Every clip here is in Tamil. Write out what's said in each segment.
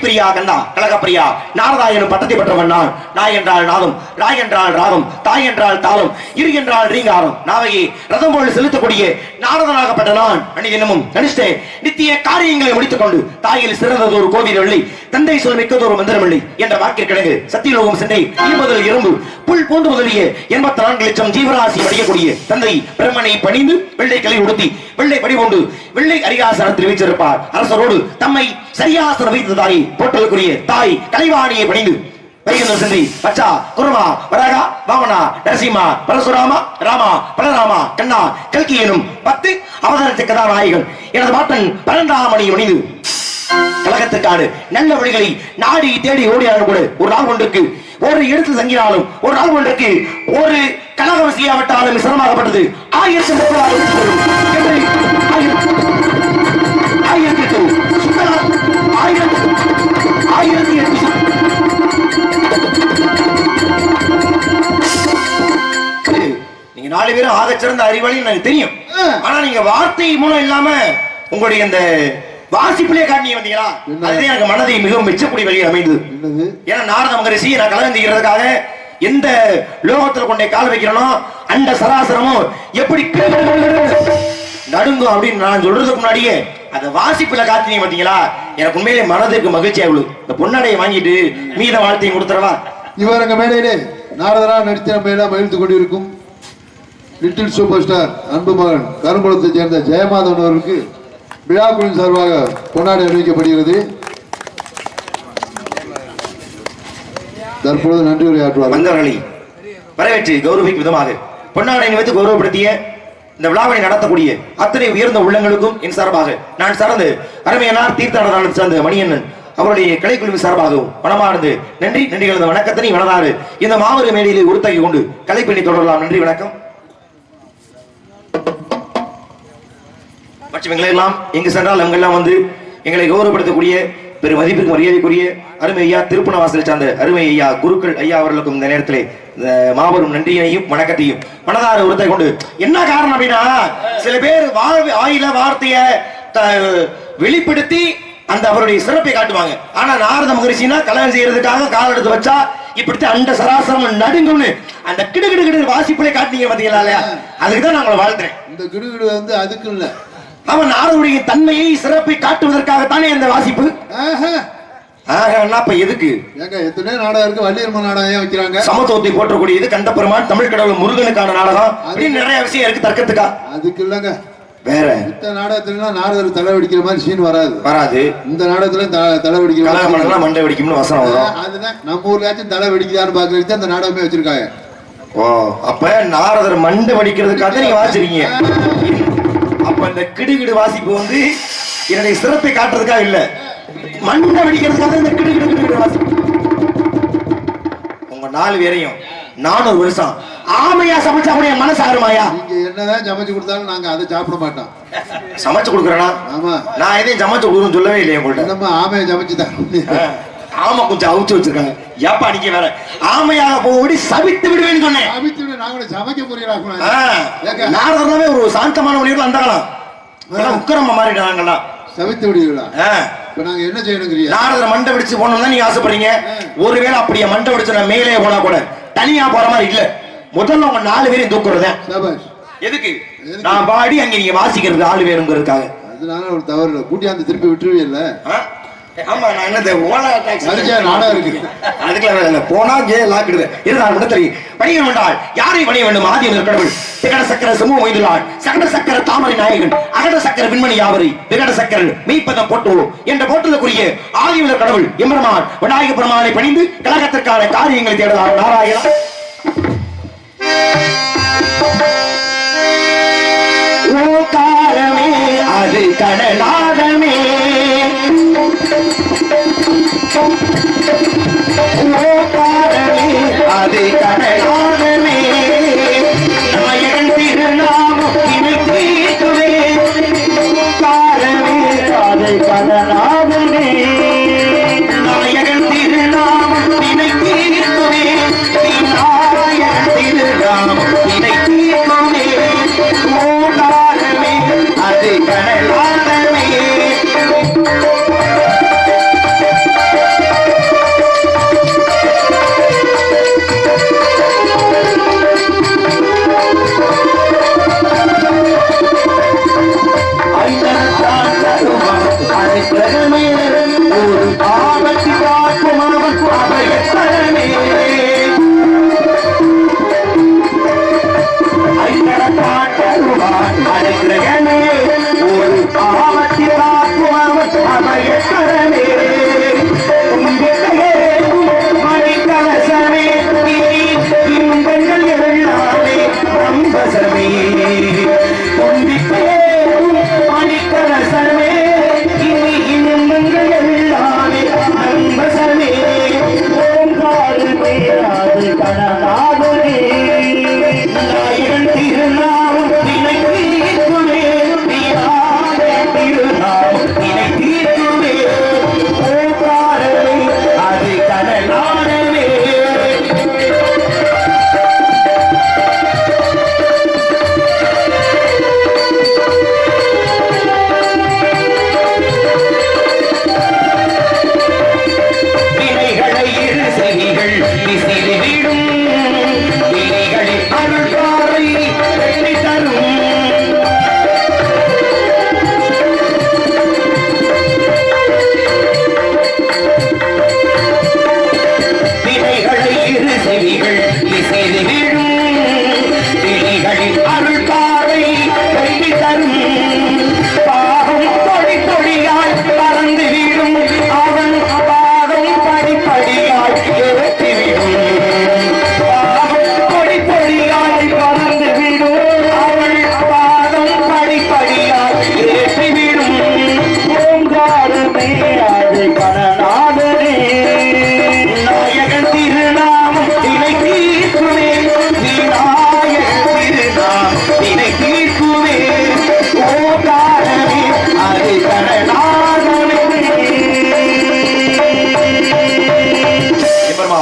பிரியா சூர்யா கண்ணா கலகப்பிரியா நாரதா எனும் பட்டத்தை பெற்றவன் நான். நாய் என்றால் நாதம் ராய் என்றால் ராகம் தாய் என்றால் தாளம் இரு என்றால் ரீங்காரம் நாவையே ரதம் போல் செலுத்தக்கூடிய நாரதனாகப்பட்ட நான் அணிதினமும் கனிஷ்டே நித்திய காரியங்களை முடித்துக் கொண்டு தாயில் சிறந்தது ஒரு கோவில் வெள்ளி தந்தை சொல் மிக்கதொரு மந்திரமில்லை என்ற வாக்கிற்கிடங்கு சத்தியலோகம் சென்னை இருபதில் இரும்பு புல் பூண்டு முதலிய எண்பத்தி நான்கு லட்சம் ஜீவராசி வடிக்கக்கூடிய தந்தை பிரம்மனை பணிந்து வெள்ளை கலை உடுத்தி வெள்ளை வடிவொண்டு வெள்ளை அரிகாசனத்தில் வீச்சிருப்பார் அரசரோடு தம்மை சரியாசனம் வைத்த தாய் போட்டலுக்குரிய தாய் கலைவாணியை பணிந்து வைகுந்த சென்றி பச்சா குருமா வராகா வாமனா நரசிம்மா பரசுராமா ராமா பலராமா கண்ணா கல்கி எனும் பத்து அவதாரத்தை கதாநாயகன் எனது பாட்டன் மணி மணிந்து கழகத்துக்காடு நல்ல வழிகளை நாடி தேடி ஓடியாலும் கூட ஒரு நாள் ஒன்றுக்கு. ஒரு எடுத்து தங்கினாலும் ஒரு நாள் ஒன்றுக்கு ஒரு கலகம் செய்யாவிட்டாலும் சிரமமாகப்பட்டது. ஆயிரத்தி முப்பதாவது ஆயிரத்தி ஆயிரத்தி எட்டு நீங்க நாலு பேரும் ஆகச்சிறந்த அறிவாளி எனக்கு தெரியும். ஆனா நீங்க வார்த்தை மூலம் இல்லாம உங்களுடைய இந்த வாசிப்பிலே காட்டினீங்க வந்தீங்களா? அதுதான் எனக்கு மனதை மிகவும் மெச்சக்கூடிய வழியில் அமைந்தது. ஏன்னா நாரத மகரிஷி நான் கலகம் செய்கிறதுக்காக எந்த லோகத்துல கொண்டே கால் வைக்கிறனோ அந்த சராசரமும் எப்படி நடுங்கும் அப்படின்னு நான் சொல்றதுக்கு முன்னாடியே அந்த வாசிப்புல காத்தினீங்க பாத்தீங்களா? எனக்கு உண்மையிலே மனதிற்கு மகிழ்ச்சியா இவ்வளவு இந்த பொன்னாடையை வாங்கிட்டு மீத வாழ்த்தையும் கொடுத்துறவா இவர் எங்க மேடையிலே நாரதரா நடித்த மேல மகிழ்ந்து கொண்டிருக்கும் லிட்டில் சூப்பர் ஸ்டார் அன்பு மகன் கருங்குளத்தைச் சேர்ந்த ஜெயமாதவன் அவருக்கு விழாக்குழுவின் சார்பாக கொண்டாடி அறிவிக்கப்படுகிறது தற்பொழுது நன்றி உரையாற்றுவார் வந்தவர்களை வரவேற்று கௌரவிக்கும் விதமாக பொன்னாடை வைத்து கௌரவப்படுத்திய இந்த விழாவை நடத்தக்கூடிய அத்தனை உயர்ந்த உள்ளங்களுக்கும் என் சார்பாக நான் சார்ந்து அருமையனார் தீர்த்தாளர் சார்ந்த மணியண்ணன் அவருடைய கலைக்குழுவின் சார்பாகவும் மனமார்ந்து நன்றி நன்றி கலந்த வணக்கத்தினை வனதாறு இந்த மாபெரும் மேடையிலே உருத்தாக்கி கொண்டு கலைப்பணி தொடரலாம். நன்றி வணக்கம். மற்றும் எங்களெல்லாம் எங்கு சென்றால் அங்கெல்லாம் வந்து எங்களை கௌரவப்படுத்தக்கூடிய பெரும் மதிப்பிற்கு மரியாதைக்குரிய அருமை ஐயா திருப்பணவாசலை சார்ந்த அருமை ஐயா குருக்கள் ஐயா அவர்களுக்கும் இந்த நேரத்திலே மாபெரும் நன்றியையும் வணக்கத்தையும் மனதார உறுத்தை கொண்டு என்ன காரணம் அப்படின்னா சில பேர் வாழ் ஆயில வார்த்தைய வெளிப்படுத்தி அந்த அவருடைய சிறப்பை காட்டுவாங்க. ஆனா நாரத மகரிஷினா கல்யாணம் செய்யறதுக்காக கால் எடுத்து வச்சா இப்படித்தான் அண்ட சராசரம் நடுங்கும்னு அந்த கிடு கிடு வாசிப்புல காட்டுனீங்க பாத்தீங்களா இல்லையா? அதுக்கு தான் நான் உங்களை வாழ்த்துறேன். இந்த கிடுகிடு வந்து அதுக்கு இல்ல. அவன் நாரதுடைய தன்மையை சிறப்பை காட்டுவதற்காகத்தானே இந்த வாசிப்பு? அப்ப எதுக்கு? ஏங்க எத்தனையோ நாடகம் இருக்கு வள்ளியம்மன் நாடகம் ஏன் வைக்கிறாங்க. சமத்துவத்தை போற்றக்கூடியது கண்டபெருமான் தமிழ் கடவுள் முருகனுக்கான நாடகம். அப்படின்னு நிறைய விஷயம் இருக்கு தர்க்கத்துக்கா? அதுக்கு இல்லங்க. வேற? மித்த நாடகத்துல நாரதர் தலை வெடிக்கிற மாதிரி சீன் வராது. வராது. இந்த நாடகத்துல தலை வெடிக்கிற மண்டை வெடிக்கும்னு வசனம் வரும். அதுதான். நம்ம ஊர்லயாச்சும் தலை வெடிக்குதான்னு பாக்குறதுக்கு தான் இந்த நாடகமே வச்சிருக்காங்க. ஓ அப்ப நாரதர் மண்டை வெடிக்கிறதுக்காக நீங்க வாசிக்கிறீங்க. அப்ப இந்த கிடுகிடு வாசிப்பு வந்து என்னுடைய சிறப்பை காட்டுறதுக்காக இல்ல. மண்டை வெடிக்கிறதுக்காக இந்த கிடுகிடு கிடுகிடு வாசிப்பு உங்க நாலு பேரையும் நானூறு வருஷம் ஆமையா சமைச்சா கூட என் மனசு ஆறுமாயா நீங்க என்னதான் சமைச்சு கொடுத்தாலும் நாங்க அதை சாப்பிட மாட்டோம். சமைச்சு கொடுக்குறேனா? ஆமா. நான் எதையும் சமைச்சு கொடுக்குறேன்னு சொல்லவே இல்லையே உங்கள்ட்ட. என்னம்மா ஆமையை சமைச்சு ஆ, ஆமா கொஞ்சம் அவுச்சு வச்சிருக்காங்க. ஏப்பா அடிக்க வேற ஆமையாக போடி சபித்து விடுவேன்னு சொன்னேன். சமைச்சு விட நான் கூட சமைக்க ஆ, புரியலாம் நாரதர்னாவே ஒரு சாந்தமான காலம் எல்லாம் உக்கிரமா மாறிட்டாங்கலாம் சமைத்து விடுவீங்களா இப்ப நாங்க என்ன செய்யணுங்கிறியா? நாரதர் மண்டை வெடிச்சு போகணும் தான் நீங்க ஆசைப்படுறீங்க. ஒருவேளை அப்படியே மண்டை வெடிச்சு நான் மேலே போனா கூட தனியா போற மாதிரி இல்ல. முதல்ல உங்க நாலு பேரையும் தூக்குறதேன் சபாஷ். எதுக்கு? நான் பாடி அங்க நீங்க வாசிக்கிறது ஆளு வேணுங்கிறதுக்காக. அதனால ஒரு தவறு கூட்டியாந்து திருப்பி விட்டுருவீல்ல? ஆமா நான் என்ன ஓலா டாக்ஸி அதுக்கே நாடகம் இருக்கு. அதுக்கெல்லாம் வேலை இல்லை போனா கே லாக்கிடுது இருந்தால் மட்டும் தெரியும் வணிகம் வேண்டால் யாரை வணிக வேண்டும்? ஆதி முதல் கடவுள். விகட சக்கர சமூக வைத்துள்ளாள் சகட சக்கர தாமரை நாயகன் அகட சக்கர விண்மணி யாவரை விகட சக்கர மெய்ப்பதம் போட்டு என்ற போட்டுதற்குரிய ஆதி முதல் கடவுள் எம்பெருமான் விநாயக பெருமானை பணிந்து கழகத்திற்கான காரியங்களை தேடலாம் நாராயணா. அது கடலாகமே அது கடலாகமே நாயகன் திருநாமம் இணைத்தீர்க்குவே ஓங்காரமே அது கடலாகமே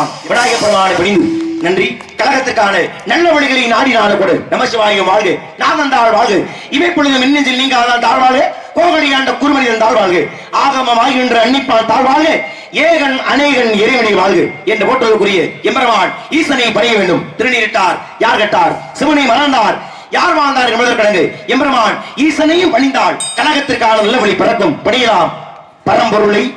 எம்பெருமான் விநாயக பெருமானை நன்றி. கழகத்துக்கான நல்ல வழிகளை நாடி நாடு கொடு நமசிவாயம் வாழ்க. நான் வந்தாள் வாழ்க. இவை பொழுது மின்னஞ்சில் நீங்க அதான் தாழ்வாழ்க கோகடி ஆண்ட குருமனிதன் தாழ்வாழ்க ஆகமம் ஆகின்ற அன்னிப்பான் தாழ்வாழ்க ஏகன் அநேகன் இறைவனை வாழ்க என்று போற்றுவதற்குரிய எம்பெருமான் ஈசனை பணிய வேண்டும். திருநீரிட்டார் யார் கட்டார்? சிவனை மறந்தார். யார் வாழ்ந்தார் என்பதற்கு கடங்கு எம்பெருமான் ஈசனையும் பணிந்தால் கழகத்திற்கான நல்ல வழி பிறக்கும். பணியலாம் பரம்பொருளை.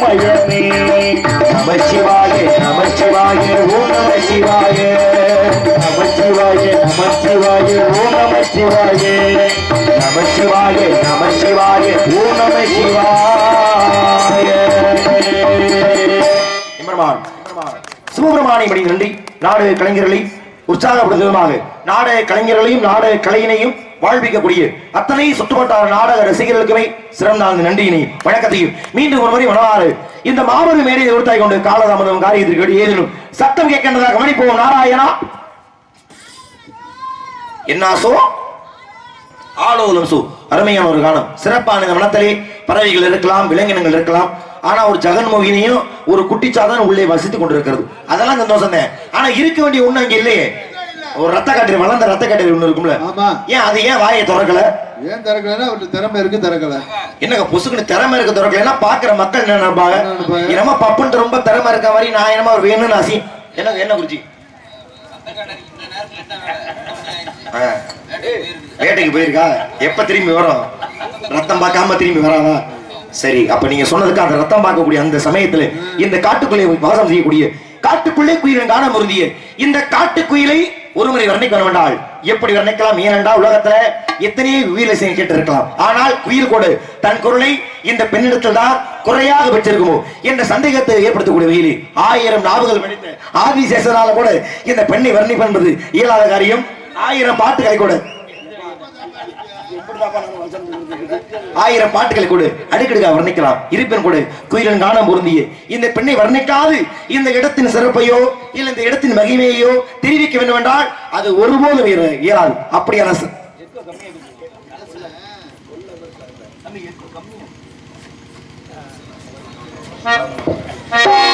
சிவமயமே நம சிவாய நம சிவாய ஓ நம சிவாய ஓ நம சிவாய நம சிவாய ஓ நம சிவாய நன்றி. கலைஞர்களை உற்சாகப்படுத்துவதாக நாடக கலைஞர்களையும் நாடக கலையினையும் வாழ்விக்கக்கூடிய அத்தனை சுற்றுவட்டார நாடக ரசிகர்களுக்குமே சிறந்த நன்றியினை வணக்கத்தையும். மீண்டும் ஒரு முறை வனவாறு இந்த மாபெரும் மேடையை உறுத்தாய் கொண்டு காலதாமதம் காரியத்திற்கு ஏதேனும் சத்தம் கேட்கின்றதாக கவனிப்போம் நாராயணா. என்ன சோ? ஆலோலம் சு. அருமையான ஒரு காலம். சிறப்பான மனத்திலே பறவைகள் இருக்கலாம் விலங்கினங்கள் இருக்கலாம். ஆனா ஒரு ஜெகன்மோகினியும் ஒரு குட்டிச்சாதான் உள்ளே வசித்துக் கொண்டிருக்கிறது. அதெல்லாம் சந்தோஷம் தான். ஆனா இருக்க வேண்டிய ஒண்ணு அங்க இல்லையே. ஒரு ரத்த கட்டீர் வளர்ந்த ரத்த கட்டீர் ஒண்ணு இருக்கும்ல. ஏன் அது ஏன் வாயை திறக்கல? ஏன் திறக்கலன்னா அவருக்கு திறமை இருக்கு திறக்கல. என்னங்க பொசுக்குன்னு திறமை இருக்க திறக்கலன்னா பாக்குற மக்கள் என்ன நினைப்பாங்க? என்ன? என்னமா பப்புன்ட்டு ரொம்ப திறமை இருக்க மாதிரி நான் என்னமா ஒரு வேணும்னு ஆசி. என்னங்க என்ன குறிச்சி. வேட்டைக்கு போயிருக்கா? எப்ப திரும்பி வரும்? ரத்தம் பார்க்காம திரும்பி வராதா? சரி அப்ப நீங்க சொன்னதுக்கு அந்த ரத்தம் பார்க்கக்கூடிய அந்த சமயத்துல இந்த காட்டுக்குள்ளே வாசம் செய்யக்கூடிய காட்டுக்குள்ளே குயிலும் காண முருந்திய இந்த காட்டுக்குயிலை ஒருமுறை வர்ணிக்க வேண்டால் எப்படி வர்ணிக்கலாம்? ஏனென்றால் உலகத்துல எத்தனையோ உயிரை கேட்டு இருக்கலாம் ஆனால் குயில் கூட தன் குரலை இந்த பெண்ணிடத்தில் தான் குறையாக பெற்றிருக்குமோ என்ற சந்தேகத்தை ஏற்படுத்தக்கூடிய வெயிலி ஆயிரம் நாவுகள் மனித ஆதிசேஷனால கூட இந்த பெண்ணை வர்ணிப்பு இயலாத காரியம். ஆயிரம் பாட்டு கூட ஆயிரம் பாட்டுகளை கொடு அடுக்கடுக்கா வர்ணிக்கலாம். இருப்பின் கொடு குயிலன் காணம் பொருந்திய. இந்த பெண்ணை வர்ணிக்காது. இந்த இடத்தின் சிறப்பையோ இல்ல இந்த இடத்தின் மகிமையோ தெரிவிக்க வேண்டும் என்றால் அது ஒருபோதும் இயலாது. அப்படியான Thank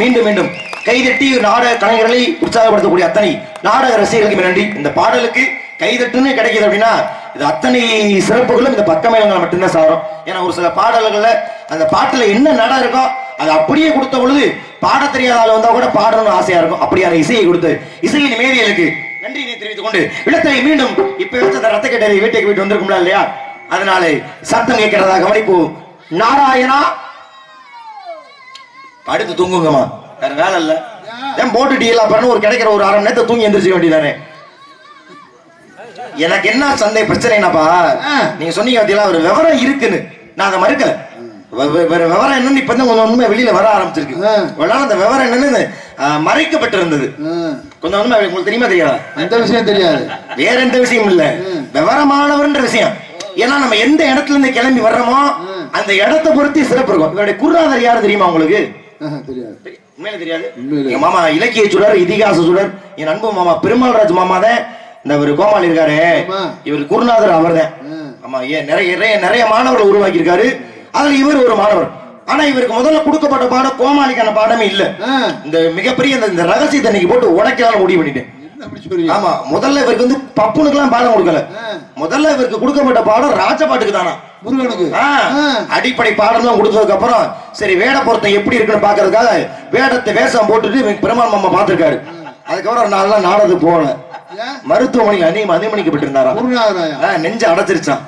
மீண்டும் மீண்டும் கைதட்டி நாடக கலைஞர்களை உற்சாகப்படுத்தக்கூடிய அத்தனை நாடக ரசிகர்களுக்கு நன்றி. இந்த பாடலுக்கு கைதட்டுன்னு கிடைக்கிது அப்படின்னா இது அத்தனை சிறப்புகளும் இந்த பக்கமேளங்களை மட்டும்தான் சாரும். ஏன்னா ஒரு சில பாடல்கள்ல அந்த பாட்டுல என்ன நடம் இருக்கோ அது அப்படியே கொடுத்த பொழுது பாட தெரியாத ஆள் வந்தா கூட பாடணும்னு ஆசையா இருக்கும். அப்படியான இசையை கொடுத்து இசையின் மேரியலுக்கு நன்றி தெரிவித்துக் கொண்டு இடத்தை மீண்டும் இப்ப வச்ச அந்த ரத்த கட்டை வீட்டுக்கு வீட்டு வந்திருக்கும்ல இல்லையா? அதனால சத்தம் கேட்கிறதா கவனிப்போம் நாராயணா படுத்து தூங்குங்கம்மா. வேற வேலை இல்ல. ஏன் போட்டு டீ எல்லாம் பண்ணு ஒரு கிடைக்கிற ஒரு அரை மணி நேரத்தை தூங்கி எந்திரிச்சு வேண்டியதானே எனக்கு என்ன சந்தை பிரச்சனைனாப்பா. நீங்க சொன்னீங்க பாத்தீங்களா ஒரு விவரம் இருக்குன்னு. நான் அதை மறுக்கல. விவரம் என்னன்னு இப்ப தான் கொஞ்சம் உண்மை வெளியில வர ஆரம்பிச்சிருக்கு. நாள் அந்த விவரம் என்னன்னு மறைக்கப்பட்டிருந்தது. கொஞ்சம் உண்மை உங்களுக்கு தெரியுமா தெரியாதா? அந்த விஷயம் தெரியாது. வேற எந்த விஷயம் இல்ல. விவரமானவர்ன்ற விஷயம். ஏன்னா நம்ம எந்த இடத்துல இருந்து கிளம்பி வர்றோமோ அந்த இடத்தை பொறுத்து சிறப்பு இருக்கும். இவருடைய குருநாதர் யாரு தெரியுமா உங்களுக்கு? தெரியாது. தெரி- உண்மையில தெரியாது. எங்க மாமா இலக்கிய சுடர் இதிகாச சுடர் என் அன்பு மாமா பெருமாள்ராஜ் மாமா தான் இந்த ஒரு கோமாளி இருக்காரு. இவர் குருநாதர் அவர்தான் ஆ. ஆமா ஏன் நிறைய நிறைய நிறைய மாணவர்கள் உருவாக்கி இருக்காரு அதுல இவர் ஒரு மாணவர். ஆனா இவருக்கு முதல்ல கொடுக்கப்பட்ட பாடம் கோமாளிக்கான பாடமே இல்ல. இந்த மிகப்பெரிய இந்த- ரகசியத்தை இன்னைக்கு போட்டு உடைக்கலாம்னு முடிவு பண்ணிட்டேன். ஆமா முதல்ல இவருக்கு வந்து பப்புனுக்கெல்லாம் பாடம் கொடுக்கல. முதல்ல இவருக்கு கொடுக்கப்பட்ட பாடம் ராஜபாட்டுக்கு தானா? முருகனுக்கு. அடிப்படை பாடம் தான் கொடுத்ததுக்கு அப்புறம் சரி வேட பொருத்தம் எப்படி இருக்குன்னு பாக்குறதுக்காக வேடத்தை வேஷம் போட்டுட்டு பெருமாள் மாமா பாத்திருக்காரு அதுக்கப்புறம் ஒரு நாள் நாடகத்துக்கு போகல. ஏன்? மருத்துவமனையில் அநீ அனுமதிக்கப்பட்டு இருந்தாரா நெஞ்சு அடைச்சிருச்சான்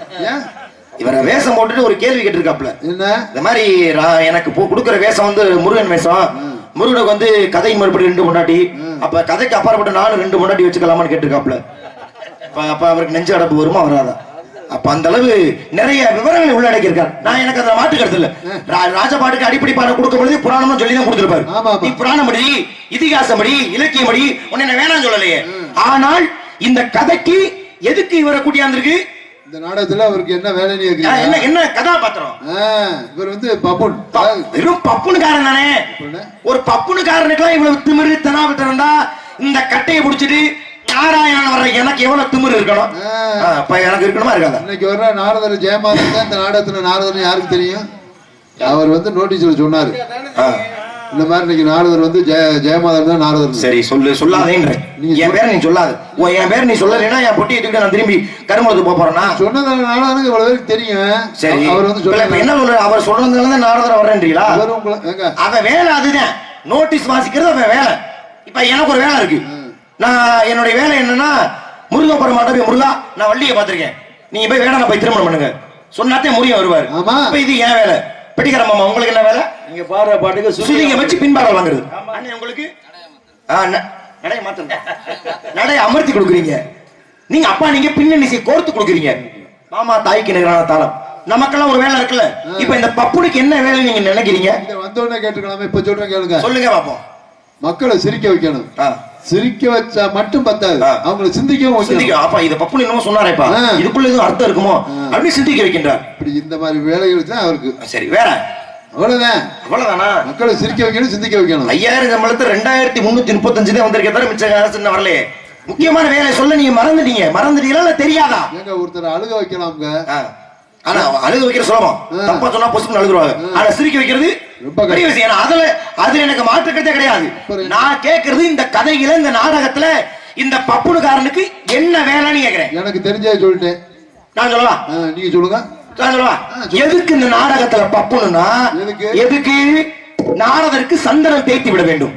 இவரை வேஷம் போட்டுட்டு ஒரு கேள்வி கேட்டிருக்காப்ல இந்த மாதிரி எனக்கு கொடுக்கிற வேஷம் வந்து முருகன் வேஷம். முருகனுக்கு வந்து கதை மறுபடி ரெண்டு முன்னாடி அப்ப கதைக்கு அப்பாற்பட்டு நானும் ரெண்டு முன்னாடி வச்சுக்கலாமான்னு கேட்டிருக்காப்ல அப்ப அவருக்கு நெஞ்சு அடப்பு வருமா வராதா? அப்ப அந்த அளவு நிறைய விவரங்களை உள்ளடக்கி இருக்கார் நான் எனக்கு அந்த மாட்டு கருத்து இல்ல. ராஜபாட்டுக்கு அடிப்படை பாடம் கொடுக்கும் பொழுது புராணம்னு சொல்லி தான் கொடுத்திருப்பாரு. நீ புராணம் படி இதிகாசம் படி இலக்கியம் படி உன்னை நான் வேணாம் சொல்லலையே. ஆனால் இந்த கதைக்கு எதுக்கு இவரை கூட்டியாந்திருக்கு? இந்த நாடகத்துல அவருக்கு என்ன வேலைன்னு என்ன கேக்குறீங்க என்ன கதாபாத்திரம்? ஆ, இவர் வந்து பப்புன். வெறும் பப்புனுக்காரன் தானே. ஒரு பப்புனுக்காரனுக்குலாம் இவ்வளவு திமிரு இருந்தா இந்த கட்டையை புடிச்சிட்டு நாராயணன் வர்ற எனக்கு எவ்வளவு திமிரு இருக்கணும்? அப்ப எனக்கு இருக்கணுமா இருக்காதா? இன்னைக்கு வர்ற நாரதர் ஜெயமாதன் தான் இந்த நாடகத்துல நாரதர் யாருக்கு தெரியும்? அவர் வந்து நோட்டீஸ்ல சொன்னாரு. இந்த மாதிரி இன்னைக்கு நாரதர் வந்து ஜெய ஜெயமாதன் தான் நாரதர் சரி சொல்லு சொல்லாதேன்ற என் பேரை நீ சொல்லாத. ஓ என் பேர் நீ சொல்லலைன்னா என் பொட்டியை தூக்கிட்டு நான் திரும்பி கருமலத்துக்கு போக போறேனா சொன்னதுனால எனக்கு இவ்வளவு பேருக்கு தெரியும். சரி. அவர் வந்து சொன்னாரு. என்ன சொல்ற? அவர் சொல்றதுனால தான் உங்களை ஏங்க. அவன் வேலை அதுதான். நோட்டீஸ் வாசிக்கிறது அவன் வேலை. இப்ப எனக்கு ஒரு வேலை இருக்கு. நான் என்னுடைய வேலை என்னன்னா முருகப்புறம் மாட்ட போய் முருகா நான் வள்ளியை பார்த்திருக்கேன். நீங்க போய் வேடனை போய் திருமணம் பண்ணுங்க. சொன்னாத்தே முருகன் வருவார். இப்ப இது என் வேலை. பெட்டிக்கிற மாமா உங்களுக்கு என்ன வேலை? நீங்க பாடுற பாட்டுக்கு சுதிங்க வச்சு பின்பாட வாங்குறது. அண்ணே உங்களுக்கு? ஆ, ந- நடைய மாத்துங்க. நடைய அமர்த்தி கொடுக்குறீங்க. நீங்க அப்பா நீங்க பின்னணி இசை கோர்த்து கொடுக்குறீங்க. மாமா தாய்க்கு நிகரான தாளம். நமக்கெல்லாம் ஒரு வேலை இருக்குல்ல? இப்ப இந்த பப்புனுக்கு என்ன வேலை நீங்க நினைக்கிறீங்க? இதை வந்த உடனே கேட்டுக்கலாமே இப்ப சொல்றேன் கேளுங்க. சொல்லுங்க பாப்போம். மக்களை சிரிக்க வைக்கணும். ஆ. சிரிக்க வச்சா மட்டும் பத்தாது. அவங்களை சிந்திக்கவும் சிந்திக்க அப்பா இத பப்புனு என்னமோ சொன்னாரேப்பா. இதுக்குள்ள எதுவும் அர்த்தம் இருக்குமோ? அப்படின்னு சிந்திக்க வைக்கின்றார். இப்படி இந்த மாதிரி வேலைகள் தான் அவருக்கு. சரி வேற. அவ்வளவுதான். அவ்வளவுதானா? மக்களை சிரிக்க வைக்கணும் சிந்திக்க வைக்கணும். ஐயாயிரம் சம்பளத்து ரெண்டாயிரத்தி முன்னூத்தி முப்பத்தஞ்சு தான் வந்திருக்கே தவிர மிச்ச அரசு வரலையே. முக்கியமான வேலை சொல்ல நீங்க மறந்துட்டீங்க. மறந்துட்டீங்களா இல்ல தெரியாதா? ஏங்க ஒருத்தர் அழுக வைக்கலாம்ங்க. ஆ. ஆனா அழுக வைக்கிற சுலபம். தப்பா சொன்னா பொசுக்கு அழுதுருவாங்க ஆனா சிரிக்க வைக்கிறது ரொம்ப பெரிய விஷயம். ஏன்னா அதுல அதுல எனக்கு மாற்று கருத்தே கிடையாது? நான் கேக்குறது இந்த கதையில இந்த நாடகத்துல இந்த பப்புனுக்காரனுக்கு என்ன வேலைன்னு கேக்குறேன். எனக்கு தெரிஞ்சே சொல்லிட்டேன். நான் சொல்லலாம் ஆ, நீங்க சொல்லுங்க. நான் சொல்லவா? எதுக்கு இந்த நாடகத்துல பப்புனுன்னா எதுக்கு? நாரதருக்கு சந்தனம் தேய்த்து விட வேண்டும்?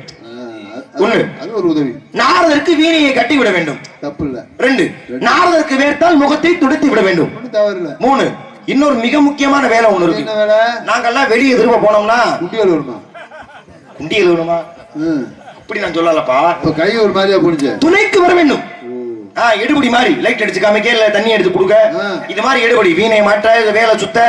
ஒண்ணு. ஒரு உதவி. நாரதருக்கு வீணையை கட்டி விட வேண்டும். தப்பு இல்ல. ரெண்டு. நாரதருக்கு வேர்த்தால் முகத்தை துடைத்து விட வேண்டும். மூணு. இன்னொரு மிக முக்கியமான வேலை ஒண்ணு இருக்கு. நாங்கெல்லாம் வெளியே திரும்ப போனோம்னா? குட்டிகள் வருமா குண்டியல் விடுமா ம். அப்படி நான் சொல்லலப்பா. இப்ப கை ஒரு மாதிரியா போனிச்சு துணைக்கு வர வேண்டும். எடுபடி மாதிரி. லைட் அடிச்சு காமிக்க இல்ல தண்ணி எடுத்து கொடுக்க. இது மாதிரி எடுபடி வீணை மாட்ட வேலை சுத்த.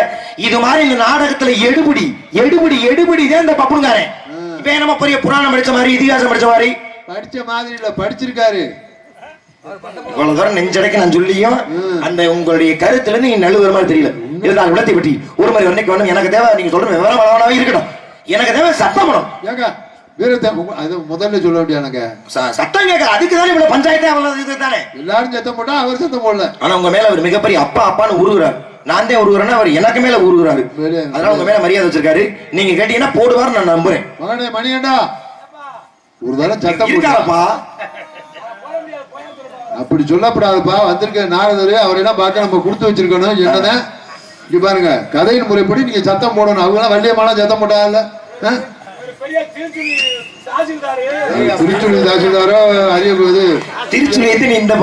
இது மாதிரி இந்த நாடகத்துல எடுபடி. எடுபடி எடுபடி தான் இந்த பப்புங்காரன் இப்ப நம்ம பெரிய புராணம் படிச்ச மாதிரி இதிகாசம் படிச்ச மாதிரி? படிச்ச மாதிரி இல்ல படிச்சிருக்காரு. இவ்வளவு தூரம் நெஞ்சடைக்க நான் சொல்லியும். அந்த உங்களுடைய கருத்துல இருந்து நீங்க நழுவுற மாதிரி தெரியல. இதுதான் விளத்தை பற்றி. ஒரு மாதிரி வரைக்கும் வேணும். எனக்கு தேவை நீங்க சொல்ற விவரம் வளவனாவே இருக்கட்டும் எனக்கு தேவை சத்தம் படம் ஏங்க வீரத்தை அது முதல்ல சொல்ல வேண்டியானுங்க சத்தம் கேட்க அதுக்கு தானே இவ்வளவு பஞ்சாயத்து அவ்வளவு இது தானே? எல்லாரும் சத்தம் போட்டா அவர் சத்தம் போடல. ஆனா உங்க மேல அவர் மிகப்பெரிய அப்பா அப்பான்னு உருகுறாரு நான் தான் உருகுறேன்னா அவர் எனக்கு மேல உருகுறாரு. அதனால உங்க மேல மரியாதை வச்சிருக்காரு. நீங்க கேட்டீங்கன்னா போடுவாரு நான் நம்புறேன். மகனே மணியண்டா ஒரு தடவை சத்தம் போட்டு இருக்காரப்பா. அப்படி சொல்லப்படாதுப்பா வந்திருக்க நாரதர் அவரெல்லாம் பார்க்க நம்ம கொடுத்து வச்சிருக்கணும் என்னதான் இங்க பாருங்க கதையின் முறைப்படி நீங்க சத்தம் போடணும். அவங்க எல்லாம் வள்ளியம்மாலாம் சத்தம் போட்டாங்கல்ல? திருச்சுழி தாசில்தாரோ. திருச்சுழியத்தை நீ இந்த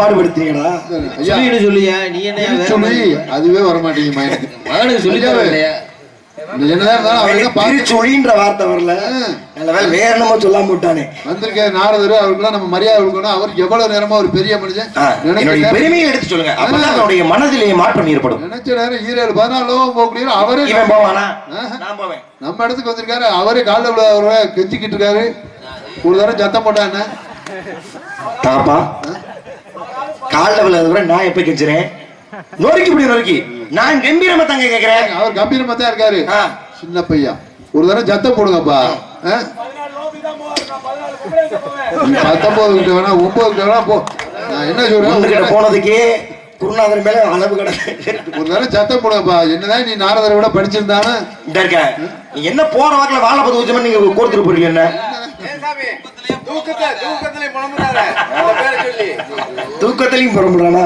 சொல்லிட்டு சொல்லியா நீ என்ன அதுவே வர மாட்டேங்குது எனக்கு மகனுக்கு திருச்சுழின்ற வார்த்தை வரல. ஆ. நல்ல வேலை வேற என்னமோ சொல்லாம விட்டானே. வந்திருக்க நாரதர் அவருக்குலாம் நம்ம மரியாதை கொடுக்கணும். அவருக்கு எவ்வளவு நேரமா ஒரு பெரிய மனுஷன். பெருமையை எடுத்து சொல்லுங்க. அப்பதான் அவனுடைய மனதிலே மாற்றம் ஏற்படும். நினைச்ச நேரம் ஈரேழு பதினாலு போகக்கூடிய அவரே இவன் போவானா? ஆஹா. நான் போவேன். நம்ம இடத்துக்கு வந்திருக்காரு. அவரே காலில் விழ அவரை கெஞ்சிக்கிட்டு இருக்காரு. ஒரு தடவை சத்தம் போட்டா என்ன? தாப்பா காலில் விழுத கூட நான் எப்ப கெஞ்சுறேன்? நொறுக்கி இப்படி நொறுக்கி. நான் கம்பீரமா தங்க கேக்குறேன். அவர் கம்பீரமா தான் இருக்காரு. சின்ன பையன். ஒரு தடவை சத்தம் போடுங்கப்பா. பத்தொன்பது கிட்ட வேணா ஒன்பது கிட்ட வேணா போ. நான் என்ன சொல்றேன்? போனதுக்கே குருநாதர் மேல அளவு கடை ஒரு தடவை சத்தம் போடுங்கப்பா. என்னதான் நீ நாரதரை விட படிச்சிருந்தானு இந்த இருக்க. நீ என்ன போற வாக்குல வாழை பத்து வச்சமா நீங்க கோர்த்துட்டு போறீங்க என்ன? தூக்கத்திலையும் புறம்புறானா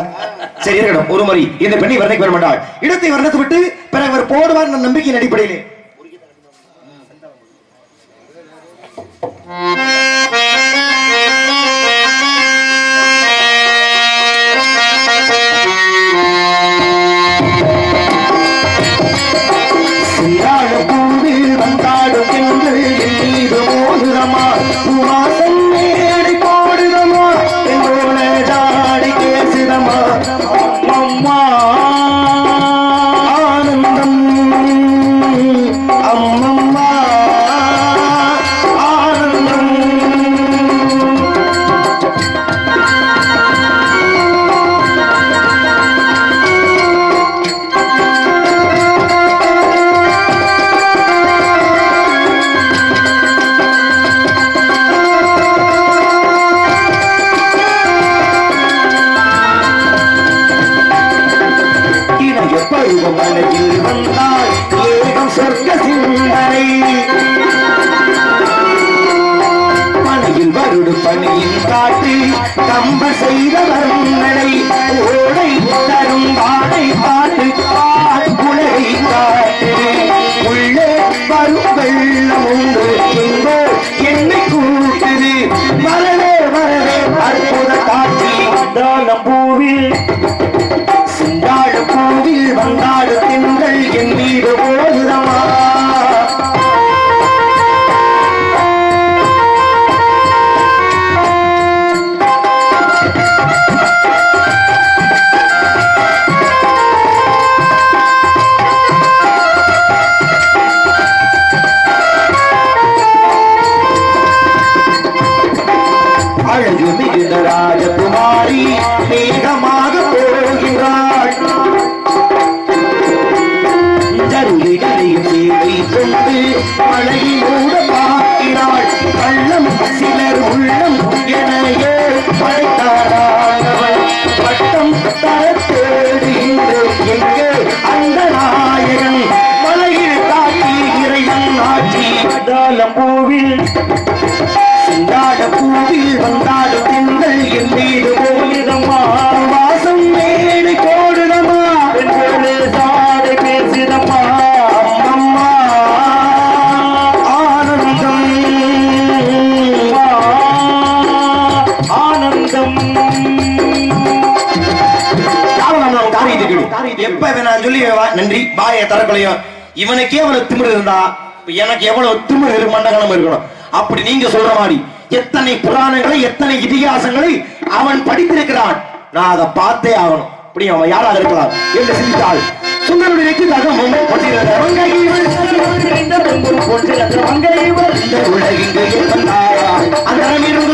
சரி இருக்கட்டும். ஒரு முறை. இந்த பெண்ணை வர்ணிக்க வர மாட்டாள். இடத்தை வர்ணித்து விட்டு பிறகு அவர் போடுவார் நம்பிக்கையின் அடிப்படையிலே. வருடு காட்டி காட்டு கம்ப செய்த வர்ணனை ஓடை நன்றி. பாய தரக்குலையும் இவனுக்கே எவ்வளவு திமிர் இருந்தா எனக்கு எவ்வளவு திமிர் இரு இருக்கணும். அப்படி நீங்க சொல்ற மாதிரி எத்தனை புராணங்களை எத்தனை இதிகாசங்களை அவன் படித்திருக்கிறான். நான் அதை பார்த்தே ஆகணும். அப்படி அவன் யாராக இருக்கலாம் என்று சிந்தித்தாள் சுந்தருடைய தகமும் கொண்டிருந்த மங்கை இந்த மங்கை இந்த உலகிங்கு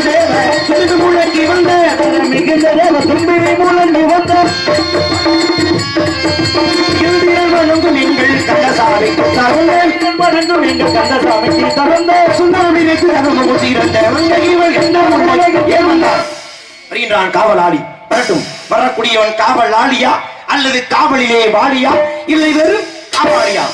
தேவ சிறிது வந்த மிகுந்த தேவ தும்பினை மூலம் வந்த வணங்கும் எங்கள் கந்தசாமிக்கு தருந்த. சுண்ணாமினைக்கு தகம முத்திரந்த மங்கை இவள் எந்த முறையை ஏமந்தார் வருகின்றான் காவலாளி. வரட்டும். வரக்கூடியவன் காவலாளியா அல்லது காவலிலே வாடியா இல்லை வெறும் காவலாளியா?